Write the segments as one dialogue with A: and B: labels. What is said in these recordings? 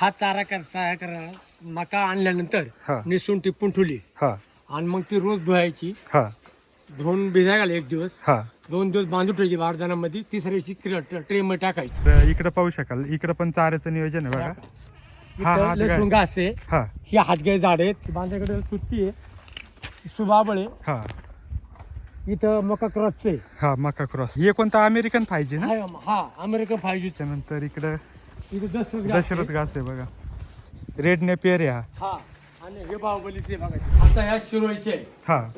A: हा चारा कर तयार करा मका आणल्यानंतर
B: हा.
A: निसून टिपून ठेवली.
B: हा.
A: आणि मग ती रोज धुवायची.
B: हा.
A: धुवून भिजाय घाल एक दिवस.
B: हा.
A: दोन दिवस बांधून ठेवायची बारदानामध्ये तिसऱ्या दिवशी ट्रे मध्ये टाकायची.
B: तर इकडे पाहू शकाल. इकडे पण चाऱ्याचं नियोजन आहे बघा. हा,
A: लसूण घास आहे.
B: हा.
A: ही हातगाई झाड आहेत. बांधाकडे सुट्टी आहे. सुबाबळ. आहे
B: हा.
A: इथं मका क्रॉसचे
B: हा मका क्रॉस. हे कोणता अमेरिकन पाहिजे ना?
A: हा अमेरिकन फायजी
B: त्यानंतर इकडं
A: इथं दशरथ घास आहे.
B: घास आहे बघा. रेड नेपियर आहे हा.
A: हा आणि हे बाहुबलीचे बघा. आता ह्या शिरोईचे आहे.
B: हा.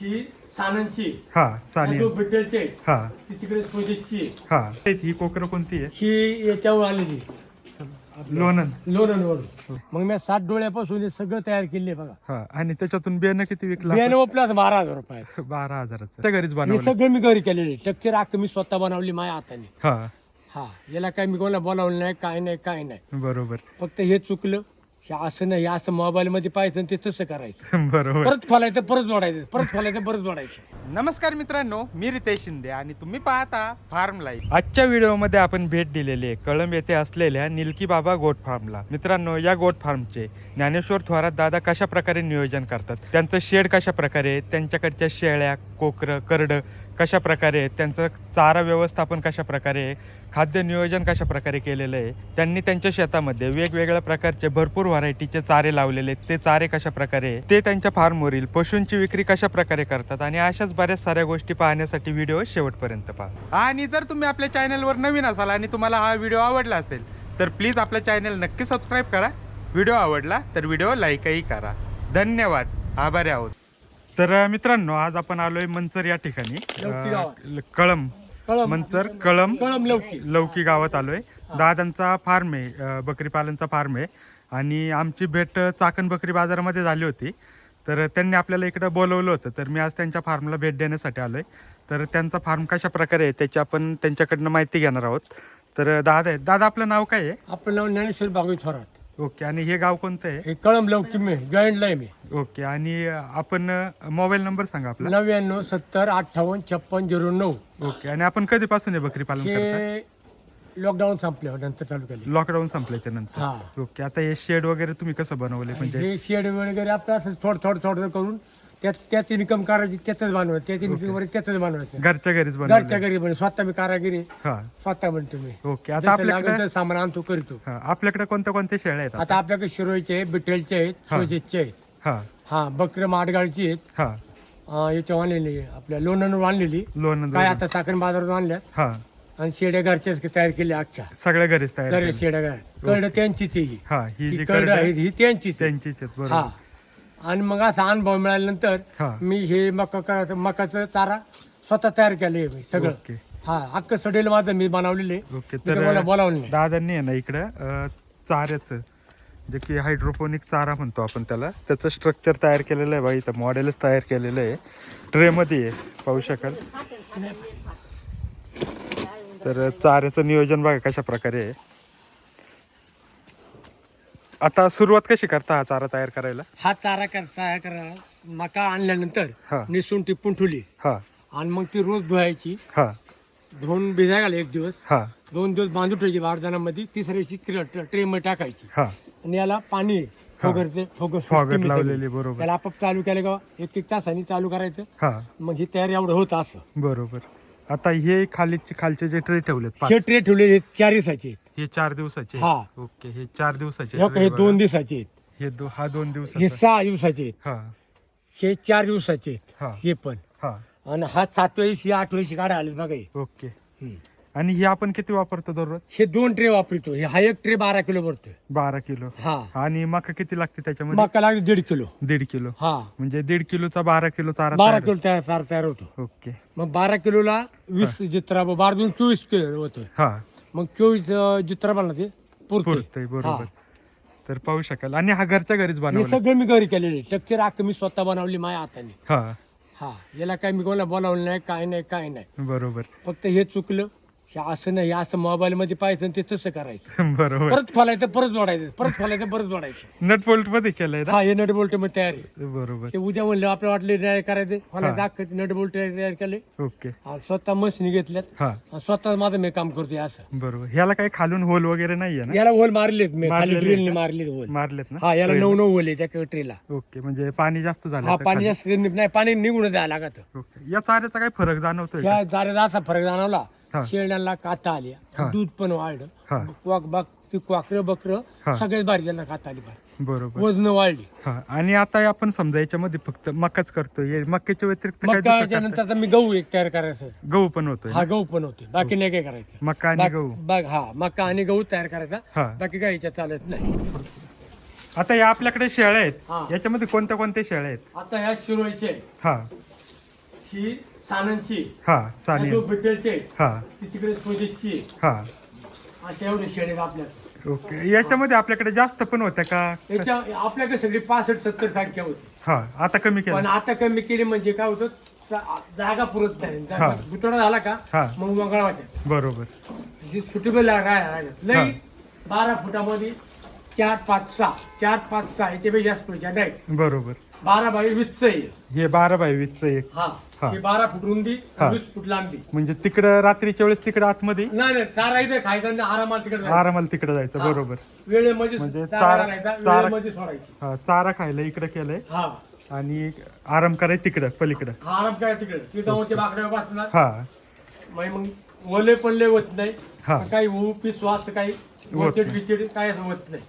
A: ही सानंदची
B: हा सानिया.
A: दोन बिटेलचे आहे.
B: हा.
A: ती तिकडे सोजेची
B: हा. ही कोकरं कोणती आहे?
A: ही याच्यावर आलेली.
B: लोणन
A: लोणंदवरून. मग मी सात डोळ्यापासून हे सगळं तयार केले बघा.
B: हा आणि त्याच्यातून बियाणं किती विकला?
A: बियाणं प्लस बारा हजार रुपये.
B: बारा हजाराचं. त्या घरीच
A: हे
B: बनवलं.
A: सगळं मी घरी केलेले टेक्चर अख्खं मी स्वतः बनवली माझ्या हाताने.
B: हा.
A: हा याला काय मी कोणाला बनवलं नाही काय नाही काय नाही.
B: बरोबर.
A: फक्त हे चुकलं हे असं नाही हे असं मोबाईल मध्ये पाहायचं आणि ते तसं करायचं.
B: बरोबर.
A: परत खोलायचं परत जोडायचं परत खोलायचं परत जोडायचं.
B: नमस्कार मित्रांनो मी रितेश शिंदे आणि तुम्ही पाहता फार्म लाईफ आजच्या व्हिडिओमध्ये आपण भेट दिलेली आहे कळंब येथे असलेल्या निलकी बाबा गोट फार्मला मित्रांनो या गोट फार्मचे ज्ञानेश्वर थोरात दादा कशा प्रकारे नियोजन करतात? त्यांचं शेड कशा प्रकारे आहे, त्यांच्याकडच्या शेळ्या कोकरं करडं कशा प्रकारे आहेत त्यांचं चारा व्यवस्थापन कशा प्रकारे आहे, खाद्य नियोजन कशा प्रकारे केलेलं आहे त्यांनी त्यांच्या शेतामध्ये वेगवेगळ्या प्रकारचे भरपूर व्हरायटीचे चारे लावलेले आहेत. ते चारे कशा प्रकारे ते त्यांच्या फार्मवरील पशूंची विक्री कशा प्रकारे करतात आणि अशाच बऱ्याच साऱ्या गोष्टी पाहण्यासाठी व्हिडिओ शेवटपर्यंत पहा. आणि जर तुम्ही आपल्या चॅनलवर नवीन असाल आणि तुम्हाला हा व्हिडिओ आवडला असेल तर प्लीज आपल्या चॅनल नक्की सबस्क्राईब करा. व्हिडिओ आवडला तर व्हिडिओ लाईकही करा. धन्यवाद. आभारी आहोत. तर मित्रांनो आज आपण आलोय मंचर या ठिकाणी. अं, कळम
A: कळम
B: मंचर कळम
A: कळम लवकी
B: लवकी गावात आलोय. दादांचा फार्म आहे अं, बकरी पालनचा फार्म आहे. आणि आमची भेट चाकण बकरी बाजारामध्ये झाली होती. तर त्यांनी आपल्याला इकडं बोलवलं होतं. तर मी आज त्यांच्या फार्मला भेट देण्यासाठी आलोय. तर त्यांचा फार्म कशा प्रकारे आहे त्याची आपण त्यांच्याकडनं माहिती घेणार आहोत. तर दादा आहे दादा आपलं नाव काय आहे?
A: आपलं नाव ज्ञानेश्वर बागवी थोरात.
B: ओके आणि हे गाव कोणतं आहे?
A: हे कळम लवकी मी जॉईंटला आहे मी.
B: ओके आणि आपण मोबाईल नंबर सांगा आपला.
A: नव्याण्णव सत्तर अठ्ठावन्न छप्पन झिरो नऊ.
B: ओके आणि आपण कधीपासून आहे बकरी पालन करता
A: हे लॉकडाऊन संपल्यावर नंतर चालू केले.
B: लॉकडाऊन संपल्याच्या नंतर.
A: हा.
B: ओके आता हे शेड वगैरे तुम्ही कसं बनवले म्हणजे
A: हे शेड वगैरे आपलं असं थोडं थोडं थोडं करून त्यात त्यात इन्कम करायची त्यातच बनवायचं त्यात इन्कम करायची त्यातच बनवायचं
B: घरच्या घरीच
A: घरच्या घरी पण स्वतः मी कारागिरी.
B: हा.
A: स्वतः बनतो मी
B: ओके आता
A: जसं
B: आपल्याकडे
A: लागेल तसं सामान आणतो करतो.
B: हा, आपल्याकडे कोणत्या कोणत्या शेळ्या आहेत
A: आता आपल्याकडे शिरोईचे आहेत बिटेलचे आहेत. सोजेसचे आहेत.
B: हा.
A: हा बकर माडगाळची आहेत.
B: हा.
A: अं, याच्या आणलेली आपल्या लोणंदून आणलेली
B: लोन
A: काय आता चाकण बाजारात आणल्या
B: हा.
A: आणि शेड्या घरच्याच तयार केल्या अख्ख्या.
B: सगळ्या घरीच तयार.
A: शेड्या घर कळलं त्यांचीच आहे ही.
B: हा ही करडं
A: आहे
B: आहे,
A: ही त्यांचीच आहे.
B: त्यांचीच आहेत
A: हा. आणि मग असा अनुभव मिळाल्यानंतर
B: हा.
A: मी हे मका करायचं मकाचं चारा स्वतः तयार केले मी सगळं.
B: ओके.
A: हा अख्खं सडेल माझं मी बनवलेले
B: ओके
A: तुम्हाला
B: तर
A: बोलावलं नाही.
B: दादांनी आहे ना इकडं अं, चाऱ्याचं जे की हायड्रोपोनिक चारा म्हणतो आपण त्याला त्याचं स्ट्रक्चर तयार केलेलं आहे बघा इथं मॉडेलच तयार केलेलं आहे. ट्रेमध्ये आहे पाहू शकाल. तर चाऱ्याचं नियोजन बघा कशा प्रकारे आहे. आता सुरुवात कशी करता हा चारा तयार करायला?
A: हा चारा कर तयार करा मका आणल्यानंतर निसून टिपून ठेवली.
B: हा.
A: आणि मग ती रोज धुवायची.
B: हा.
A: धुवून भिजाय घाल एक दिवस.
B: हा.
A: दोन दिवस बांधून ठेवायची बारदानामध्ये तिसऱ्या दिवशी ट्रे मध्ये टाकायची.
B: हा.
A: आणि याला पाणी फोगरचे फोगर
B: फॉगट लावलेली बरोबर.
A: त्याला आपाप चालू केलं का? एक एक तासाने चालू करायचं.
B: हा.
A: मग ही तयारी एवढं होत असं.
B: बरोबर. आता हे खाली खालचे जे ट्रे ठेवलेत पाच,
A: हे ट्रे ठेवलेले चार दिवसाचे.
B: हे चार दिवसाचे
A: हा.
B: ओके हे चार दिवसाचे
A: हे हे. दोन दिवसाचे आहेत.
B: हे दो हा दोन
A: हे
B: दिवसाचा
A: सहा दिवसाचे आहेत.
B: हा.
A: हे चार दिवसाचे आहेत.
B: हा.
A: हे पण.
B: हा.
A: आणि हा सातव्या दिवशी आठव्या दिवशी काढा आले बघा हे.
B: ओके.
A: हम्म.
B: आणि हे आपण किती वापरतो दररोज?
A: हे दोन ट्रे वापरतो हे हा एक ट्रे बारा किलो भरतोय.
B: बारा किलो.
A: हा.
B: आणि मका किती लागते त्याच्यामध्ये?
A: मका लागली दीड किलो.
B: दीड किलो.
A: हा.
B: म्हणजे दीड किलोचा बारा किलो चारा
A: बारा
B: तयार
A: किलो तयार चारा तयार होतो.
B: ओके.
A: मग बारा किलोला वीस जित्रा बारा दोन चोवीस किलो होतोय.
B: हा.
A: मग चोवीस जित्रा बनला ते पुरतंय
B: बरोबर. तर पाहू शकाल. आणि हा घरच्या घरीच
A: हे
B: बनवला?
A: सगळं मी घरी केलेले टेक्चर अख्खं मी स्वतः बनवली माझ्या हाताने.
B: हा.
A: हा. याला काय मी कोणाला बोलावलं नाही काय नाही काय नाही.
B: बरोबर.
A: फक्त हे चुकलं. हे असं नाही असं मोबाईल मध्ये पाहायचं आणि ते तसं करायचं.
B: बरोबर.
A: परत खोलायचं परत जोडायचं परत खोलायचं परत जोडायचं.
B: नट बोल्टमध्ये केलंय ना?
A: हा हे नट बोल्टमध्ये तयार आहे.
B: बरोबर.
A: ते उद्या म्हणलं आपल्याला वाटले तयार करायचं. खोलायचं अख्खं नट बोल्ट तयार केले
B: ओके.
A: आणि स्वतः मशीन घेतल्यात.
B: हा.
A: आणि स्वतः माझं मी काम करतोय असं.
B: बरोबर. ह्याला काही खालून होल वगैरे नाहीये ना?
A: याला होल मारलेत मी खाली
B: मारलेले
A: ड्रिलने मारलेत होल
B: मारलेत ना?
A: हा याला नऊ नऊ होल आहे त्या ट्रेला
B: ओके म्हणजे पाणी जास्त झालं
A: हा
B: आता
A: पाणी. जास्त नाही पाणी निघून द्यायला लागत.
B: ओके. या चाऱ्याचा काय फरक जाणवतोय का?
A: त्या जाऱ्याचा असा फरक जाणवला.
B: हा.
A: शेळ्यांना काता
B: हा.
A: आल्या दूध पण वाढलं. क्वाक बाक ती क्वाकर बकर
B: हा.
A: सगळ्यात भारी त्यांना खाता आली भारी
B: बरोबर.
A: वजन वाढली.
B: हा. आणि आता आपण समजा याच्यामध्ये फक्त मकाच करतोय. मक्याच्या व्यतिरिक्त काय
A: मग
B: दुसरं
A: त्याच्या
B: करताय?
A: नंतर आता मी गहू एक तयार करायचं.
B: गहू पण होतोय
A: हा गहू पण होते बाकी नाही काय करायचं.
B: मका आणि
A: बाक-
B: गहू.
A: बाग हा मका आणि गहू तयार करायचा. बाकी काही याच्यात चालत नाही.
B: आता या आपल्याकडे शेळ्या आहेत. याच्यामध्ये कोणत्या कोणत्या शेळ्या आहेत?
A: आता ह्या शिरोईचे
B: हा.
A: ही सानंदची
B: हा
A: बिटेलचे
B: हा.
A: ती तिकडे प्रोजेक्टची
B: हा.
A: अशा एवढे शेड आपल्यात
B: ओके. याच्यामध्ये आपल्याकडे जास्त पण होत्या का?
A: याच्या आपल्याकडे सगळी पासष्ट सत्तर संख्या होती
B: हा आता कमी
A: पण
B: केलं
A: आता कमी केली म्हणजे काय होतं? जा- जागा पुरत नाही. जागा
B: हा.
A: गुतडा झाला का?
B: हा.
A: मग मंगळवाच्या
B: बरोबर.
A: जी सुटेबल लई बारा फुटामध्ये चार पाच सहा. चार पाच सहा. याच्यापेक्षा जास्त पैसा नाही
B: बरोबर.
A: बारा बावीस वीसच आहे
B: हे बारा बाय वीसचं एक
A: हा
B: हा.
A: हे बारा फूट रुंदी
B: हा.
A: वीस फूट लांबी.
B: म्हणजे तिकडं रात्रीच्या वेळेस तिकडं आतमध्ये?
A: नाही नाही चारा इथे खायचा आणि आरामात तिकडे जायचं.
B: आरामाला तिकडं जायचं
A: हा.
B: बरोबर.
A: वेळेमध्ये
B: म्हणजे
A: चारा
B: चारा-
A: घालायचा
B: चारा-
A: वेळेमध्ये सोडायची.
B: हा, चारा खायला इकडं केलंय.
A: हा.
B: आणि आराम करायचं तिकडं पलीकडं.
A: हा आराम करा तिकडे. तिथं मग ते बाकड्यावर बसणार.
B: हा.
A: मग मग ओले पडले होत नाही.
B: हा.
A: काही पीस वाच काही
B: होत
A: वचट
B: नाही.
A: बिचट काय असं होत नाही.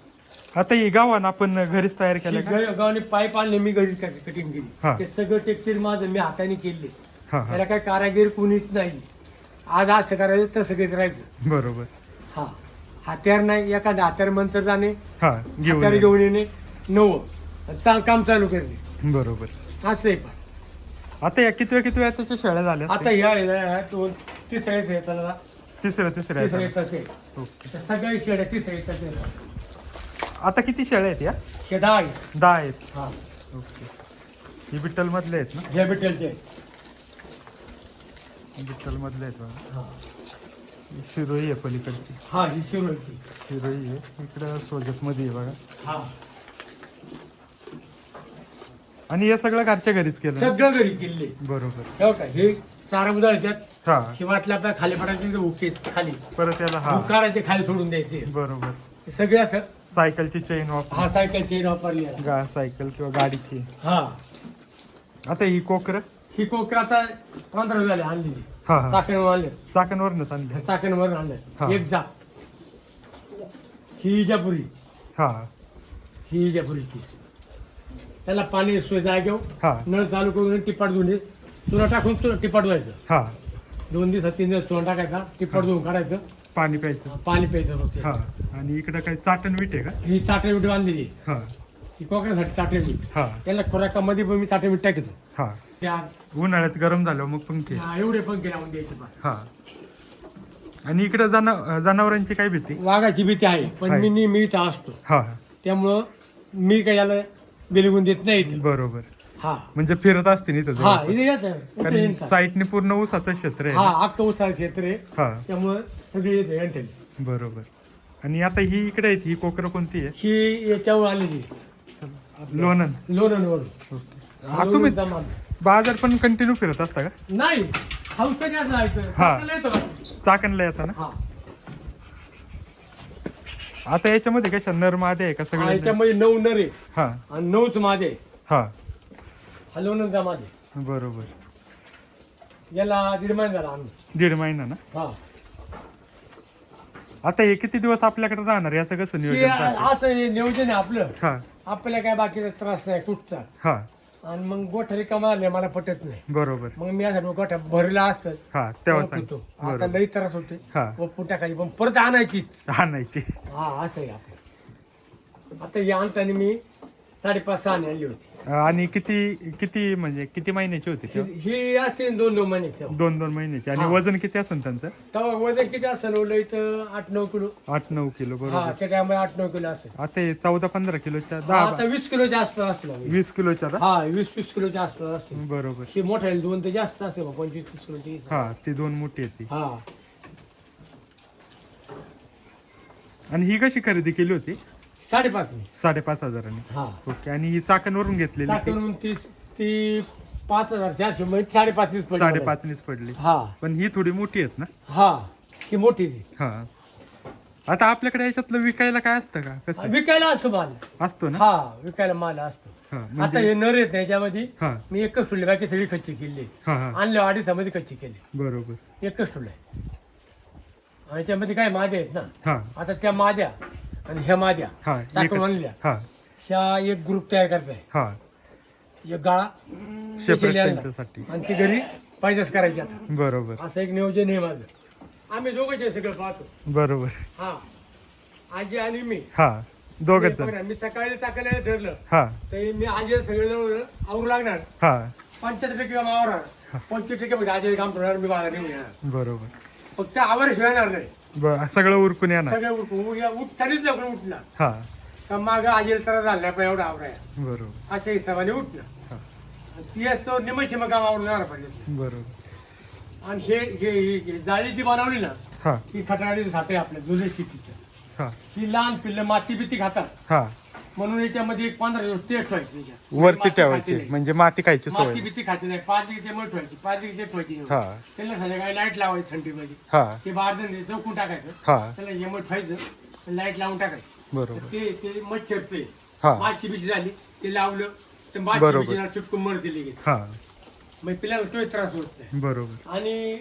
B: आता ही गावान आपण घरीच तयार केलं का?
A: गावाने पाईप आणले मी घरी कटिंग केली. ते सगळं टेक्स्चर माझं मी हाताने केले.
B: हा हा.
A: त्याला काय कारागीर कुणीच नाही. आज असं करायचं तसं घेत राहायचं.
B: बरोबर.
A: हा. हात्यार नाही एखाद्या हात्यार मंत्र जाणे
B: हा
A: हात्यार
B: घेऊन
A: घेऊन येणे. नव. चा काम चालू करणे.
B: बरोबर.
A: असं आहे पण.
B: आता या किती किती वेळा त्याच्या शेळ्या झाल्या?
A: आता ह्या ह्या दोन तिसऱ्याच
B: तिसऱ्या तिसऱ्या
A: तिसऱ्या
B: आहेत.
A: येतात ते
B: ओके.
A: त्या सगळ्या शेड्या तिसऱ्या येतात ते.
B: आता किती शेळ्या आहेत या?
A: हे दहा आहेत.
B: दहा आहेत.
A: हा.
B: ओके. ही बिट्टल मधले आहेत ना?
A: ह्या बिटेलचे आहेत.
B: बिट्टल मधले आहेत बघा.
A: हा.
B: ही शिरोई आहे पलीकडची.
A: हा ही शिरोळची
B: शिरोई आहे. इकडं सोजत मध्ये आहे बघा.
A: हा.
B: आणि हे सगळं घरच्या घरीच केलं ना?
A: सगळं घरी किल्ले.
B: बरोबर.
A: हो हे चारा
B: हा.
A: शिवाटला आपल्या खाली पडायचे उके खाली.
B: परत याला हा.
A: दूध काढायचे खाली सोडून द्यायचे.
B: बरोबर.
A: सगळे असं
B: सायकलची चेन वापर
A: हा सायकल चेन वापरली आहे.
B: गा सायकल किंवा गाडीची.
A: हा.
B: आता ही कोकर?
A: ही कोकराचा पंधरा झाले आणलेली.
B: हा हा.
A: चाकण आणले.
B: चाकणवरनच आणली.
A: चाकणवर
B: हा.
A: आणले एक जा. ही इजापुरी.
B: हा.
A: ही इजापुरीची. त्याला पाणी सोय जागेव
B: हा.
A: नळ चालू करून टिपाट धुवून तुला टाकून तुला टिपाट व्हायचं
B: हा.
A: दोन दिवसात तीन दिवस तुला टाकायचा. टिपाट धुवून काढायचं.
B: पाणी प्यायचं.
A: पाणी प्यायचं
B: हा आणि इकडं काही चाटण वीट आहे का?
A: ही चाटे मीठ बांधलेली.
B: हा.
A: ही कोकणासाठी चाटे मीठ.
B: हा.
A: त्याला खोराकामध्ये पण मी चाटे मीठ टाकतो.
B: हा. उन्हाळ्यात गरम झालं मग पंखे
A: हा, एवढे पण लावून द्यायचे
B: हा. आणि इकडं जना जनावरांची काय भीती?
A: वाघाची भीती आहे पण. मी नेहमी इथं असतो.
B: हा.
A: त्यामुळं मी काही याला बिलगून देत नाही इथं.
B: बरोबर.
A: हा.
B: म्हणजे फिरत असते इथं
A: हा. इथे येत.
B: साईटने पूर्ण ऊसाचं क्षेत्र आहे
A: हा? अख्खं उसाळ क्षेत्र आहे.
B: हा.
A: त्यामुळं सगळे येते एंटेल
B: बरोबर. आणि आता ही इकडे आहेत ही कोकर कोणती आहे?
A: ही याच्यावर आलेली
B: लोणन
A: लोणंदवर
B: हा तुम्ही. बाजार पण कंटिन्यू फिरत असता का?
A: नाही. हौसा जास्त जायचं.
B: हा.
A: आपल्याला येतं.
B: चाकणला येता ना?
A: हा.
B: आता याच्यामध्ये कशा नर मादे आहे का
A: हा,
B: सगळे?
A: याच्यामध्ये नऊ नरे
B: हा.
A: आणि नऊच माझे
B: हा.
A: हा लोणंदा माझे
B: बरोबर.
A: याला दीड महिना झाला आम्ही.
B: दीड महिना ना?
A: हा.
B: आता हे किती दिवस आपल्याकडे राहणार? याचं कसं नियोजन?
A: असं हे नियोजन आहे आपलं.
B: हा.
A: आपल्याला काय बाकीचा त्रास नाही कुठचा
B: हा.
A: आणि मग गोठा कमाल मला पटत नाही.
B: बरोबर.
A: मग मी असं गोठा भरला असत
B: हा तेव्हा सांग.
A: आता
B: बरोबर.
A: लई त्रास होते
B: हा.
A: व पोटाखाली पण परत आणायचीच.
B: आणायची.
A: हा असं आहे आपलं. आता या आणताना मी साडेपाच सहा आणली होती.
B: आणि किती किती म्हणजे किती महिन्याची होती ती?
A: ही- ही असते दोन दोन महिने तेव्हा.
B: दोन दोन महिन्याची. आणि
A: हा.
B: वजन किती असेल त्यांचं?
A: तेव्हा वजन किती असेल? ओलं इथं आठ नऊ किलो.
B: आठ नऊ किलो
A: हा
B: बरोबर
A: त्या टायमाला आठ नऊ किलो असेल.
B: आता हे चौदा पंधरा किलोच्या
A: हा,
B: दहा
A: आता वीस किलोच्या आसपास असला
B: वीस. किलोच्या?
A: हा वीस वीस किलोच्या आसपास असते
B: बरोबर.
A: ही मोठ्या दोन तर जास्त असेल बा, पंचवीस तीस किलोची
B: हा ती दोन मोठी आहे ती.
A: हा.
B: आणि ही कशी खरेदी केली होती?
A: साडेपाच
B: साडेपाच हजाराने.
A: हा.
B: ओके आणि ही चाकणवरून घेतलेली ती
A: ती ती पाच हजार चारशे म्हणजे साडेपाच पडली मला.
B: साडेपाचनीच पडली.
A: हा.
B: पण ही थोडी मोठी आहेत ना?
A: हा ती मोठी.
B: हा. आता आपल्याकडे याच्यातलं विकायला काय असतं का? कसं?
A: विकायला असतो माल.
B: असतो ना?
A: हा विकायला माल असतो.
B: हा
A: आता
B: म्हणजे
A: हे नर येत याच्यामध्ये
B: हा.
A: मी एकच सोडले बाकी सगळी कच्ची केली
B: हा हा.
A: आणले अडीचमध्ये कच्ची केली.
B: बरोबर.
A: एकच सोडले आणि याच्यामध्ये काय माद्या आहेत ना?
B: हा.
A: आता त्या माद्या आणि ह्या माद्या
B: हा
A: टाकून
B: एकच. हा.
A: ह्या एक ग्रुप तयार करताय.
B: हा.
A: एक गाळा आणला.
B: त्यांच्यासाठी.
A: आणि ती घरी पाहिजेच करायची आता.
B: बरोबर.
A: असं एक नियोजन आहे माझं. आम्ही दोघंच सगळं पाहतो.
B: बरोबर.
A: हा. आजी आणि मी.
B: हा दोघच
A: मी
B: जण.
A: पण- मी सकाळी टाकायला ठरलं.
B: हा.
A: तर मी आजी सगळे जवळ आवरू लागणार
B: हा.
A: पंच्याहत्तर टक्के आवरणार. पंचवीस टक्के म्हणजे आजी काम करणार मी बाळा घेऊन येणार.
B: बरोबर.
A: फक्त आवर शिवायणार नाही.
B: ब- सगळं उरकून येणार.
A: सगळं उठून उद्या उठतानीच लवकर उठणार.
B: हा.
A: तर मागं आजीला तर झालं पण एवढा आवराय.
B: बरोबर.
A: अशा हिशोबाने उठणार आणि ती असतो निमशी मग जाणार पाहिजे.
B: बरोबर.
A: आणि हे हे हे- हे जाळी जी बनवली ना
B: हा.
A: ही खटाळी साठे आपल्या जुने शेतीचं.
B: हा.
A: ही लहान पिल्लं माती बिती खातात.
B: हा.
A: म्हणून याच्यामध्ये एक पंधरा दिवस टेस्ट व्हायची.
B: वरती
A: माती
B: ठेवायची
A: खाते नाही.
B: म्हणजे माती खायची
A: माती
B: सवय.
A: बिती खाते नाही. पाच दिवशी मग ठेवायची पाच दिवशी ठेवायची.
B: हा.
A: त्याला संध्याकाळी लाइट लावायची थंडीमध्ये.
B: हा.
A: ते बाहेर जण चौकून टाकायचं.
B: हा.
A: त्याला यमट ठेवायचं लाइट लावून टाकायची.
B: बरोबर.
A: ते ते मच्छर ते
B: हा.
A: माशी बिशी झाली ते लावलं तर माशी
B: बरोबर.
A: बिशीला चुटकून मर दिली गेली
B: हा.
A: मग पिल्याला तोच त्रास होत नाही.
B: बरोबर.
A: आणि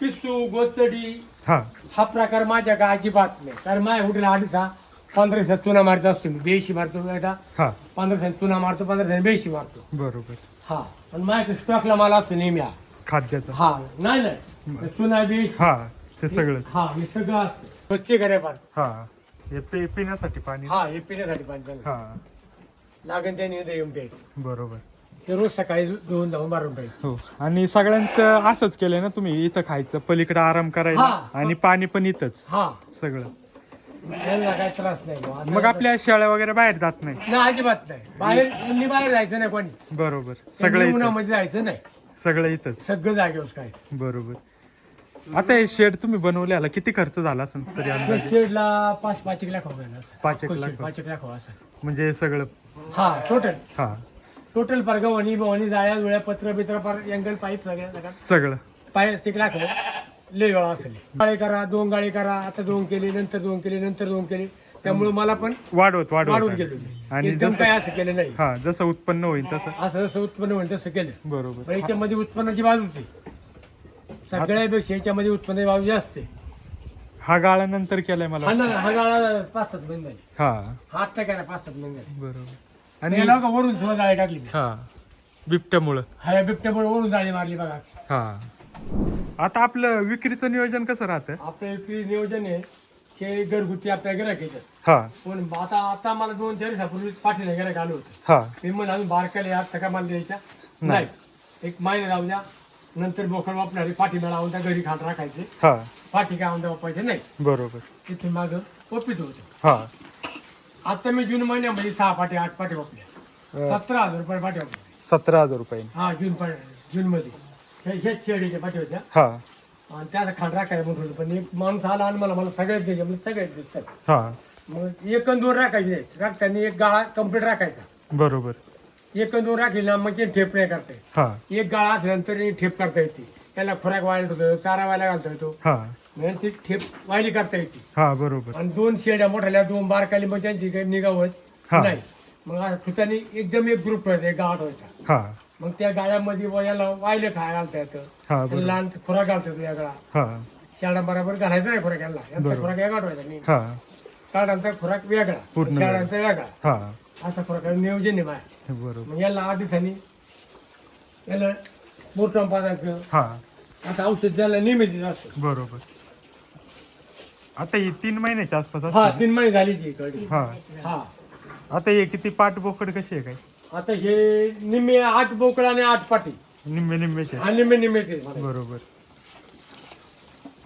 A: पिस्सू गोचडी
B: हा.
A: हा प्रकार माझ्या का अजिबात नाही. कारण माझ्या हॉटेल अडीच हा. पंधरा दिवसात चुना मारतो असतो मी बेशी मारतो एकदा.
B: हा.
A: पंधरा दिवसात चुना मारतो पंधरा दिवसात बेशी मारतो.
B: बरोबर.
A: हा पण माझ्याकडे स्टॉकला माल असतो नेहमी हा.
B: खाद्याचं.
A: हा नाही नाही. चुना बेश.
B: हा ते सगळं.
A: हा हे सगळं असतं. स्वच्छ करे पार
B: हा हे पे पिण्यासाठी पाणी.
A: हा हे पिण्यासाठी पाणी चाललं
B: हा.
A: लागेल त्याने येऊन प्यायचं.
B: बरोबर.
A: ते रोज सकाळी दोन धावून मारून प्यायचं.
B: हो आणि सगळ्यांचं असंच केलंय ना तुम्ही इथं खायचं पलीकडे आराम करायला
A: हा.
B: आणि पाणी पण इथंच.
A: हा.
B: सगळं.
A: त्यांना काही त्रास नाही बुवा. आता-
B: मग आपल्या शेळ्या वगैरे बाहेर जात नाही.
A: नाही अजिबात नाही. बाहेर यांनी बाहेर जायचं नाही कोणी.
B: बरोबर.
A: सगळं
B: इथं.
A: उन्हामध्ये जायचं नाही.
B: सगळं इथंच.
A: सगळं जागेवर काय.
B: बरोबर. आता हे शेड तुम्ही बनवल्याला किती खर्च झाला असेल तरी अंदाजे?
A: शेडला पाच पाच एक लाख असं.
B: पाच एक लाख
A: पाच एक लाख असं
B: म्हणजे सगळं
A: हा टोटल
B: हा.
A: टोटल पर गव्हाणी भवानी जाळ्या जुळ्या पत्र बित्र पर अँगल पाईप सगळ्या सगळं. पाय एक लाख रुपये लय वेळा असले गाळे करा दोन गाळे करा आता दोन केले नंतर दोन केले नंतर दोन केले. त्यामुळे मला पण
B: वाढवत
A: वाढवत
B: वाढवत
A: गेलो
B: आणि
A: एकदम
B: जसं-
A: काय असं केलं नाही.
B: हा जसं उत्पन्न होईल तसं.
A: असं जसं उत्पन्न होईल तसं केलं.
B: बरोबर.
A: पण याच्यामध्ये उत्पन्नाची बाजूच आहे. सगळ्यापेक्षा याच्यामध्ये उत्पन्नाची बाजू जास्त आहे.
B: हा गाळ्यानंतर केलाय मला
A: हा ना हा गाळा पाच सात महिने झाले.
B: हा.
A: हा आत्ता केला पाच सात महिने झाले.
B: बरोबर.
A: आणि
B: आणि
A: याला का वरून सुद्धा जाळी टाकली मी.
B: हा. बिबट्यामुळं.
A: हा बिबट्यामुळे वरून जाळी मारली बघा.
B: हा. आता आपलं विक्रीचं नियोजन कसं राहतं
A: आपलं इकडे नियोजन आहे की घरगुती आपल्या गिरायक येतात
B: हा.
A: पण आता आता मला दोन चार दिवसापूर्वी पाठीला गिरायक आलं होतं.
B: हा.
A: मी म्हणलं अजून बारकाले यात टका मला द्यायच्या? नाही. एक महिने जाऊ द्या. नंतर बोकड वापरणारी पाठी मिळावून त्या घरी खाट राखायचे.
B: हा.
A: पाठी काय म्हणता वापरायचे? नाही.
B: बरोबर.
A: तिथून मागं ओपित होते.
B: हा.
A: आता मी जून महिन्यामध्ये सहा पाठी आठ पाठी वापरल्या सतरा हजार रुपये पाठी वापरल्या
B: सतरा हजार रुपये.
A: हा जून जून मध्ये हेच शेळीच्या पाठी होत्या.
B: हा.
A: आणि त्याचा खाट राखायला म्हणत होतं. पण एक माणूस आला आणि मला मला सगळ्यात द्यायचे. म्हणजे सगळ्यात
B: हा.
A: मग एक आणि दोन राखायचे नाहीत राखताना एक गाळा कंप्लीट राखायचा.
B: बरोबर.
A: एक आणि दोन राखली ना मग ते ठेप नाही करता येत.
B: हा.
A: एक गाळा असल्यानंतर ही ठेप करता येते. त्याला खुराक वाळत होतो चारा व्हायला घालता येतो.
B: हा.
A: म्हणजे ती ठेप वायली करता येते.
B: हा बरोबर.
A: आणि दोन शेड्या मोठ्याल्या दोन बारकाली मग त्यांची काही निगा होत
B: हा.
A: नाही. मग ठिकाणी एकदम एक ग्रुप व्हायचा एक गाठ
B: हा.
A: मग त्या गाळ्यामध्ये वयाला वायले खायला घालता
B: हा
A: लहान खुराक घालता येतो वेगळा.
B: हा.
A: शाळा बरोबर घालायचा नाही खुराक यांना यांचा
B: बरोबर.
A: खुराक वेगळा नाही
B: हा.
A: काढांचा खुराक वेगळा.
B: पूर्ण
A: शाळांचा वेगळा.
B: हा.
A: असा खुराक नियोजन आहे माझ्या
B: बरोबर.
A: मग याला आठ दिवसांनी याला बोटम पाजायचं.
B: हा.
A: आता औषध द्यायला नियमित असतं.
B: बरोबर. आता ही तीन महिन्याच्या आसपास
A: हा? तीन महिने कडी
B: हा.
A: हा.
B: आता हे किती पाठ बोकड कशी आहे काय?
A: आता हे निम्मे आठ बोकड आणि आठ पाटी.
B: निम्मे निम्मेचे
A: हा निम्मे निम्मे ते.
B: बरोबर.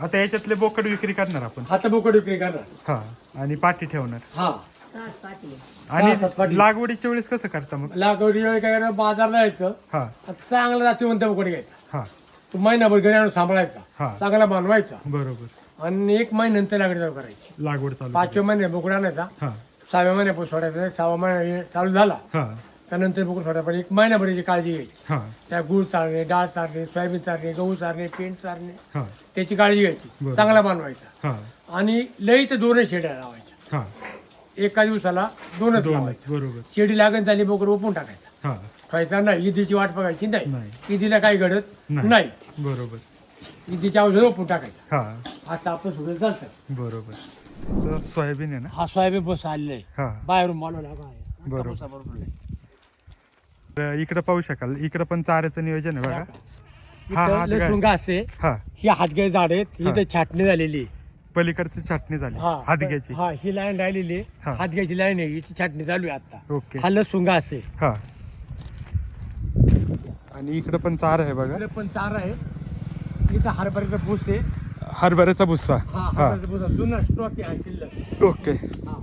B: आता याच्यातले बोकड विक्री करणार आपण?
A: आता बोकड विक्री करणार.
B: हा आणि पाठी ठेवणार.
A: हा.
B: आणि
A: सहा, सात पाटी.
B: लागवडीच्या वेळेस कसं करता मग?
A: लागवडी वेळ काय करायचं बाजारला यायचं.
B: हा.
A: आता चांगला जातीवंत बोकड घ्यायचा.
B: हा.
A: तो महिनाभर घरी आणून सांभाळायचा.
B: हा.
A: चांगला मानवायचा
B: बरोबर.
A: आणि एक महिन्यानंतर लागवड चालू करायची.
B: लागवड चालू
A: पाचव्या महिने बोकड आणायचा.
B: हा.
A: सहाव्या महिन्यापासून सोडायचा. सहावा महिना हे चालू झाला.
B: हा.
A: त्यानंतर सोडायचा पण एक महिन्याभराची काळजी घ्यायची.
B: हा.
A: त्या गुळ चारणे डाळ चारणे सोयाबीन चारणे गहू चारणे पेंट चारणे
B: हा.
A: त्याची काळजी घ्यायची. चांगला बनवायचा.
B: हा.
A: आणि लई तर दोनच शेड्या लावायच्या.
B: हा.
A: एका दिवसाला दोनच लावायच्या.
B: बरोबर.
A: शेडी लागण झाली बोकड ओपून टाकायचा.
B: हा.
A: व्हायचा नाही ईदीची वाट बघायची नाही.
B: नाही.
A: ईदीला काही घडत
B: नाही.
A: नाही.
B: बरोबर.
A: ईदीच्या औषध ओपून टाकायचं.
B: हा.
A: असं आपलं सुद्धा चालतं.
B: बरोबर. तर सोयाबीन आहे ना?
A: हा सोयाबीन बस आलेलं आहे.
B: हा.
A: बाहेरून काय
B: बरोबर.
A: बरोबर
B: इकडं पाहू शकाल. इकडं पण चाऱ्याचं नियोजन आहे बघा. हा,
A: लसूण घास आहे.
B: हा.
A: ही हातगाई झाड आहेत.
B: हा.
A: इथं छाटणी झालेली आहे.
B: पलीकडची छाटणी झाली.
A: हा
B: हातग्याची.
A: हा ही लाईन राहिलेली आहे.
B: हा.
A: हातगाईची लाईन आहे. हिची छाटणी चालू आहे आता.
B: ओके.
A: हा लसूण घास आहे.
B: हा. आणि इकडं पण चारा आहे बघा.
A: इकडे पण चारा आहे. इथं हरभऱ्याचा भूस आहे.
B: हरभऱ्याचा भुस्सा.
A: हा
B: हा.
A: हरभऱ्याचा भूस जुना स्टॉक आहे हा शिल्लक.
B: ओके.
A: हा.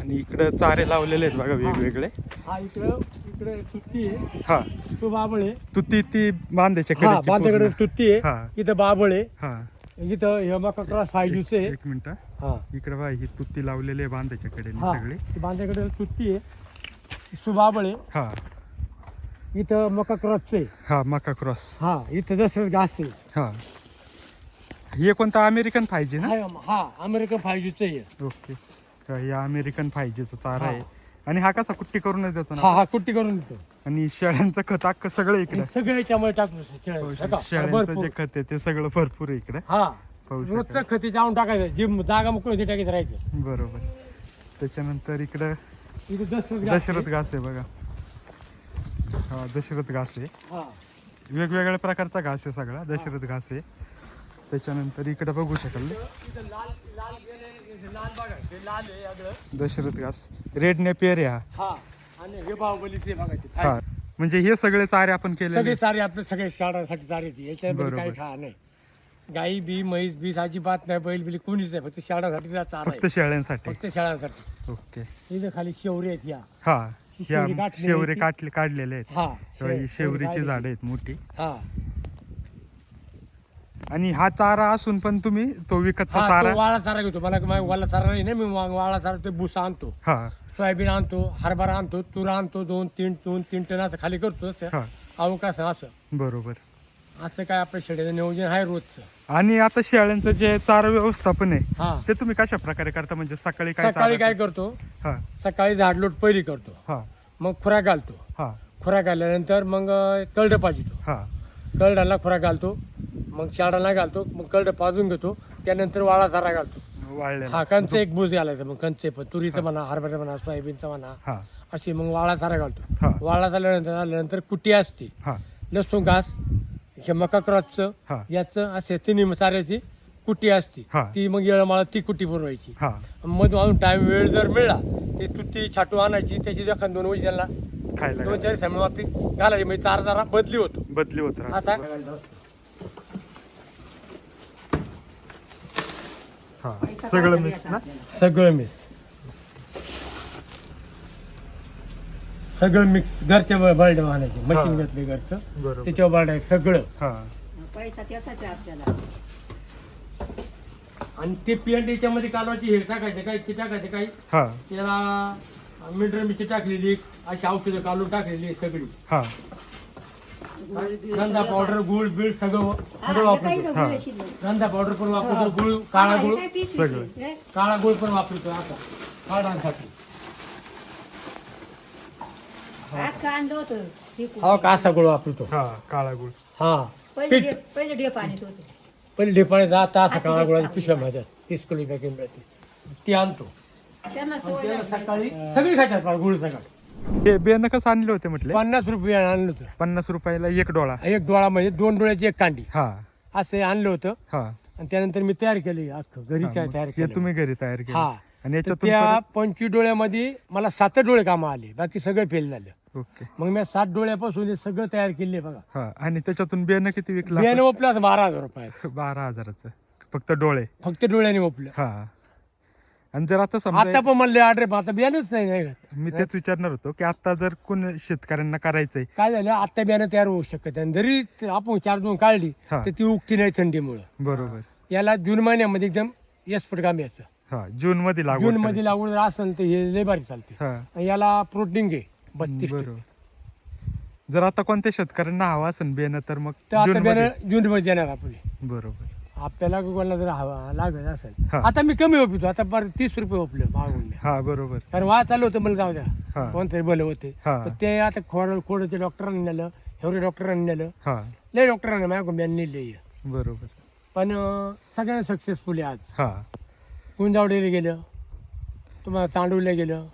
B: आणि इकडं चारे लावलेले आहेत बघा वेगवेगळे.
A: हा इकडं इकडे तुत्ती आहे.
B: हा.
A: तो बाबळ. आहे
B: तू ती बांधायच्या
A: हा
B: कडेची पूर्ण.
A: तुत्ती आहे.
B: हा.
A: इथं बाबळ. आहे
B: हा.
A: इथं हे मका क्रॉस फाय ज्यूस आहे.
B: एक मिनिट.
A: हा.
B: इकडे बघा ही तुत्ती लावलेली आहे बांधायच्या कडेने
A: हा.
B: सगळी.
A: ती बांधाकडे तुत्ती आहे. सुबाबळ आहे
B: हा.
A: इथं मका क्रॉसचं आहे.
B: हा मका क्रॉस.
A: हा इथं दसरथ घास आहे.
B: हा. हे कोणता अमेरिकन पाहिजे ना?
A: हा हा अमेरिकन फाय ज्यूचं आहे.
B: ओके. हे अमेरिकन फायजीचा चारा. आहे. आणि हा कसा कुट्टी करूनच देतो ना?
A: हा हा कुट्टी करून देतो.
B: आणि शेळ्यांचं खत अख्खं सगळं इकडे.
A: सगळे याच्यामुळे बघा,
B: शेळ्यांचं. जे खत आहे ते सगळं भरपूर आहे इकडे.
A: हा.
B: पाहू
A: रोजचं खती जाऊन टाकायचं. जी जागा मोकळी होती टाकायचं राहायचं.
B: बरोबर. त्याच्यानंतर इकडं
A: इथे
B: दशरथ. घास आहे बघा. हा दशरथ घास आहे.
A: हा.
B: वेगवेगळ्या प्रकारचा घास आहे सगळा दशरथ घास आहे. त्याच्यानंतर इकडे बघू शकाल. दशरथ घास. रेड नेपियर हा.
A: हा.
B: म्हणजे हे सगळे चारे आपण केलेले
A: सगळे सारे आपले सगळे शाळांसाठी येते याच्यामध्ये
B: बरोबर.
A: काही खा नाही. गाई बी म्हैस बी अजिबात नाही बैल बिल कोणीच नाही. फक्त शाळासाठी चारा
B: फक्त
A: आहे
B: शेळ्यांसाठी
A: फक्त शाळांसाठी.
B: ओके.
A: इथं खाली शेवरी आहेत या.
B: हा.
A: ही शेवरी
B: शेवरे
A: आहे ती.
B: काढले काढलेले आहेत.
A: हा
B: तेव्हा ही शेवरीची
A: काढलेली.
B: झाडं आहेत मोठी.
A: हा.
B: आणि हा चारा असून पण तुम्ही तो विकतचा
A: हा
B: चारा
A: वाळा चारा घेतो. मला माझा वाळा चारा नाही ना मी वा- वाळा चारा ते भुसा आणतो.
B: हा.
A: सोयाबीन आणतो हरभरा आणतो तुरा आणतो दोन तीन दोन तीन टन असं खाली करतो असं
B: हा.
A: अवकाश असं.
B: बरोबर.
A: असं काय आपल्या शेड्याचं नियोजन आहे रोजचं.
B: आणि आता शेळ्यांचं जे चारा व्यवस्थापन आहे
A: हा.
B: ते तुम्ही कशा प्रकारे करता? म्हणजे सकाळी काय
A: सकाळी
B: चारा-
A: काय करतो?
B: हा.
A: सकाळी झाडलोट पहिली करतो.
B: हा.
A: मग खुराक घालतो.
B: हा.
A: खुराक घातल्यानंतर मग कळडं पाजितो.
B: हा.
A: कळडाला खुराक घालतो. मग शाळाला घालतो मग कळडं पाजून घेतो त्यानंतर वाळा चारा घालतो. हा कंच एक भूज घालायचं मग कंच पण तुरीचं म्हणा हरभरा म्हणा सोयाबीनचं म्हणा
B: हा.
A: अशी मग वाळा चारा घालतो. वाळा झाल्यानंतर झाल्यानंतर कुटी असते.
B: हा.
A: लसूण घास हे मका क्रॉसचं
B: हा.
A: याचं असे तिन्ही चाऱ्याची कुटी असते.
B: हा.
A: ती मग येळमाळा ती कुटी पुरवायची.
B: हा.
A: मग अजून टाइम वेळ जर मिळाला ती तुती छाटू आणायची त्याची जखन दोन वर्ष त्यांना
B: खायला
A: दोन चार वापरी घालायची. म्हणजे चार जरा बदली होतो.
B: बदली होत राहते.
A: असा?
B: हा. सगळं मिक्स ना?
A: सगळं मिक्स. सगळं मिक्स. घरच्या बर्ड आणायचे. मशीन. घेतले घरचं.
B: बरोबर.
A: त्याच्यावर बर्ड आहे सगळं.
B: हा.
C: पैसा त्याचाच आहे आपल्याला.
A: आणि ते पिंड याच्यामध्ये कालवाची हे टाकायचे काही ते टाकायचे काही
B: हा.
A: त्याला मिनरल मिरची टाकलेली अशी औषधं काढून टाकलेली सगळी.
B: हा.
A: गंधा पावडर गुळ बिळ सगळं सगळं वापरतो. गंधा पावडर पण वापरतो गुळ काळा गुळ
B: सगळं.
C: हे?
A: काळा गुळ पण वापरतो आता काढांसाठी
C: हा हे?
A: हा कासा गुळ वापरतो.
B: हा काळा गुळ.
A: हा.
C: पहिले पहिले होतं.
A: पहिले असा काळा गुळाची पिशव्या माझ्या. तीस किलो पॅकिंग मिळते. ती आणतो.
C: त्यांना.
A: सकाळी सगळी खातात गुळ सकाळ.
B: ते बियाणं कसं आणले होते म्हटले?
A: पन्नास रुपये आणलं होतं.
B: पन्नास रुपयाला एक डोळा.
A: एक डोळा म्हणजे दोन डोळ्याची एक कांडी.
B: हा.
A: असं आणलं होतं.
B: हा.
A: आणि त्यानंतर मी तयार केली. अख्खं घरी काय तयार
B: हे
A: केलं
B: तुम्ही घरी तयार केलं.
A: हा.
B: आणि
A: तर
B: याच्यातून
A: त्या पंचवीस डोळ्यामध्ये मला सात डोळे कामं आले. बाकी सगळं फेल झालं.
B: ओके.
A: मग मी सात डोळ्यापासून हे सगळं तयार केले बघा.
B: हा. आणि त्याच्यातून बियाणं किती विकला?
A: बियाणं ओपलं बारा हजार रुपये
B: बारा हजाराचं. फक्त डोळे.
A: फक्त डोळ्याने ओपलं.
B: हा. आणि जर आता समजा
A: आता पण म्हणले ऑर्डर आता बियाणंच नाही.
B: मी तेच विचारणार होतो की आता जर कोण शेतकऱ्यांना करायचंय
A: काय झालं? आता बियाणं तयार होऊ शकत आणि जरी ते आपण चार दोन काढली
B: हा.
A: तर ती उगती नाही थंडीमुळं.
B: बरोबर.
A: याला जून महिन्यामध्ये एकदम यसपट काम याचं.
B: हा जून मध्ये
A: जून मध्ये लागवड जर असेल तर हे लय भारी चालते.
B: हा.
A: आणि याला प्रोटीन घे बत्तीस
B: बरोबर. जर आता कोणत्या शेतकऱ्यांना हवा असेल बियाणं तर मग
A: तर आता
B: जून मध्ये
A: बियाणं जून मध्ये देणार आपले.
B: बरोबर.
A: आपल्याला कोणाला जर हवा लागत असेल
B: हा.
A: आता मी कमी ओपितो आता पर तीस रुपये ओपले मागून मी.
B: हा बरोबर.
A: कारण वा चालू होतं मला जाऊ
B: हा.
A: द्या कोणतरी बलं होते.
B: हा.
A: पण ते आता खोड खोडचे डॉक्टरांनी नेलं हेवरे डॉक्टरांनी नेलं.
B: हा.
A: लय डॉक्टरांनी माझ्या मी नेले
B: बरोबर.
A: पण अं, सगळ्यांना सक्सेसफुल आहे आज.
B: हा.
A: गुंजावडीला गेलं तुम्हाला चांडूला गेलं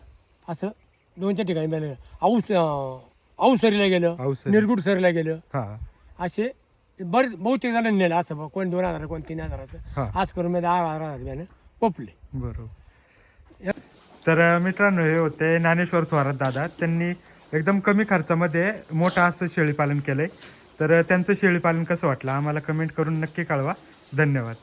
A: असं दोन चार ठिकाणी औस अं, औसरीला गेलं
B: औसरी.
A: निरगुड सरीला गेलं.
B: हा.
A: असे बरेच बहुतेक जणांनी नेलं असं बा. कोण दोन हजार कोण तीन हजाराचं. आज करून मी दहा हजार बियाणं पोपले
B: बरोबर. तर मित्रांनो हे होते ज्ञानेश्वर थोरात दादा. त्यांनी एकदम कमी खर्चामध्ये मोठं असं शेळीपालन केलंय. तर त्यांचं शेळीपालन कसं वाटलं? आम्हाला कमेंट करून नक्की कळवा. धन्यवाद.